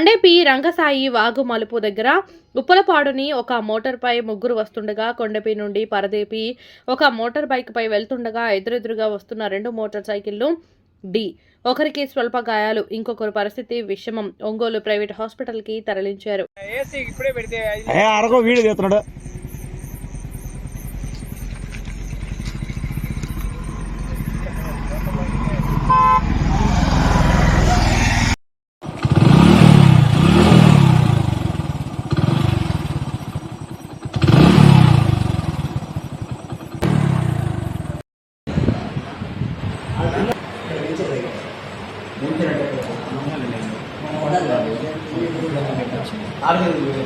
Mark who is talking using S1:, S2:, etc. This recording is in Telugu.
S1: రంగసాయి వాగు మలుపు దగ్గర ఉప్పలపాడుని ఒక మోటార్ పై ముగ్గురు వస్తుండగా కొండపి నుండి పరదేపి ఒక మోటార్ బైక్ పై వెళ్తుండగా ఎదురెదురుగా వస్తున్న రెండు మోటార్ సైకిళ్ళు డి. ఒకరికి స్వల్ప గాయాలు ఇంకొకరు పరిస్థితి విషమం. ఒంగోలు ప్రైవేట్ హాస్పిటల్కి తరలించారు
S2: ఆరు వేలు